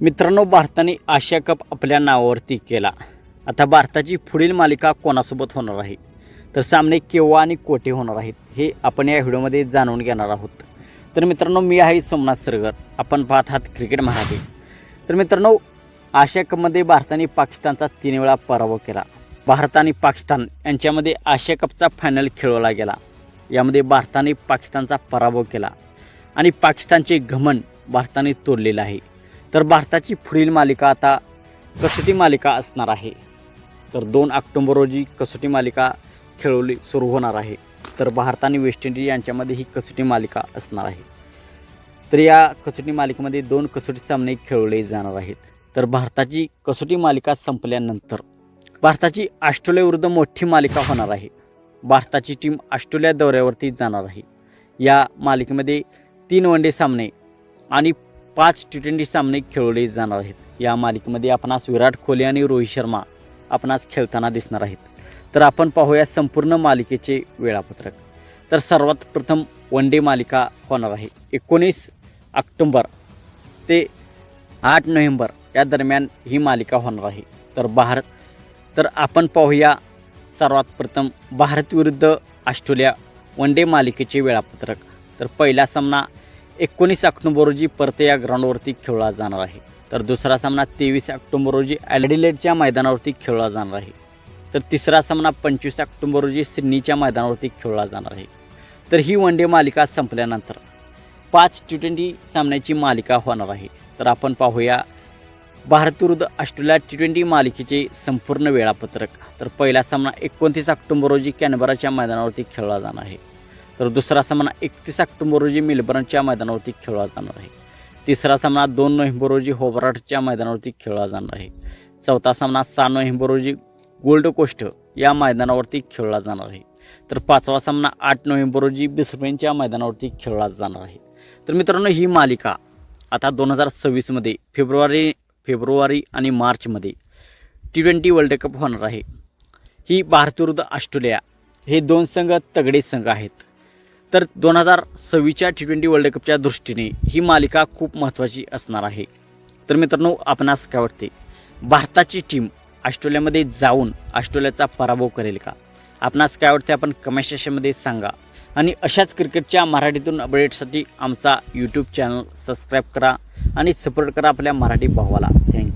मित्रांनो भारताने आशिया कप आपल्या नावावरती केला. आता भारताची पुढील मालिका कोणासोबत होणार आहे? तर सामने केव्हा आणि कोठे होणार आहेत हे आपण या व्हिडिओमध्ये जाणून घेणार आहोत. तर मित्रांनो मी आहे सोमनाथ सरगर. आपण पाहत आहात क्रिकेट मराठी तर मित्रांनो आशिया कपमध्ये भारताने पाकिस्तानचा तीन वेळा पराभव केला. भारत आणि पाकिस्तान यांच्यामध्ये आशिया कपचा फायनल खेळवला गेला. यामध्ये भारताने पाकिस्तानचा पराभव केला. आणि पाकिस्तानचे घमन भारताने तोडलेलं आहे. तर भारताची पुढील मालिका आता कसोटी मालिका असणार आहे. तर दोन ऑक्टोंबर रोजी कसोटी मालिका खेळवली सुरू होणार आहे. तर भारत आणि वेस्ट इंडिज यांच्यामध्ये ही कसोटी मालिका असणार आहे. तर या कसोटी मालिकेमध्ये दोन कसोटी सामने खेळवले जाणार आहेत. तर भारताची कसोटी मालिका संपल्यानंतर भारताची ऑस्ट्रेलियाविरुद्ध मोठी मालिका होणार आहे. भारताची टीम ऑस्ट्रेलिया दौऱ्यावरती जाणार आहे. या मालिकेमध्ये तीन वनडे सामने आणि पाच टी ट्वेंटी सामने खेळवले जाणार आहेत. या मालिकेमध्ये आपणास विराट कोहली आणि रोहित शर्मा आपणास खेळताना दिसणार आहेत. तर आपण पाहूया संपूर्ण मालिकेचे वेळापत्रक. तर सर्वात प्रथम वन डे मालिका होणार आहे. एकोणीस ऑक्टोंबर ते आठ नोव्हेंबर या दरम्यान ही मालिका होणार आहे. तर भारत तर आपण पाहूया सर्वात प्रथम भारत विरुद्ध ऑस्ट्रेलिया वन डे मालिकेचे वेळापत्रक. तर पहिला सामना एकोणीस ऑक्टोंबर रोजी परते या ग्राउंडवरती खेळला जाणार आहे. तर दुसरा सामना तेवीस ऑक्टोंबर रोजी ॲडिलेडच्या मैदानावरती खेळला जाणार आहे. तर तिसरा सामना पंचवीस ऑक्टोंबर रोजी सिडनीच्या मैदानावरती खेळला जाणार आहे. तर ही वन डे मालिका संपल्यानंतर पाच टी ट्वेंटी सामन्याची मालिका होणार आहे. तर आपण पाहूया भारत विरुद्ध ऑस्ट्रेलिया टी ट्वेंटी मालिकेचे संपूर्ण वेळापत्रक. तर पहिला सामना एकोणतीस ऑक्टोंबर रोजी कॅनबराच्या मैदानावरती खेळला जाणार आहे. तर दुसरा सामना एकतीस ऑक्टोबर रोजी मेलबर्नच्या मैदानावरती खेळला जाणार आहे. तिसरा सामना दोन नोव्हेंबर रोजी होबराटच्या मैदानावरती खेळला जाणार आहे. चौथा सामना सहा नोव्हेंबर रोजी गोल्ड कोस्ट या मैदानावरती खेळला जाणार आहे. तर पाचवा सामना आठ नोव्हेंबर रोजी बिस्पेनच्या मैदानावरती खेळला जाणार आहे. तर मित्रांनो ही मालिका आता दोन हजार सव्वीसमध्ये फेब्रुवारी फेब्रुवारी आणि मार्चमध्ये टी ट्वेंटी वर्ल्ड कप होणार आहे. ही भारत विरुद्ध ऑस्ट्रेलिया हे दोन संघ तगडे संघ आहेत. तर दोन हजार सव्वीसच्या टी ट्वेंटी वर्ल्ड कपच्या दृष्टीने ही मालिका खूप महत्त्वाची असणार आहे. तर मित्रांनो आपणास काय वाटते? भारताची टीम ऑस्ट्रेलियामध्ये जाऊन ऑस्ट्रेलियाचा पराभव करेल का? आपणास काय वाटते? आपण कमेंट सेशनमध्ये सांगा. आणि अशाच क्रिकेटच्या मराठीतून अपडेटसाठी आमचा यूट्यूब चॅनल सबस्क्राईब करा आणि सपोर्ट करा आपल्या मराठी भावाला. थँक्यू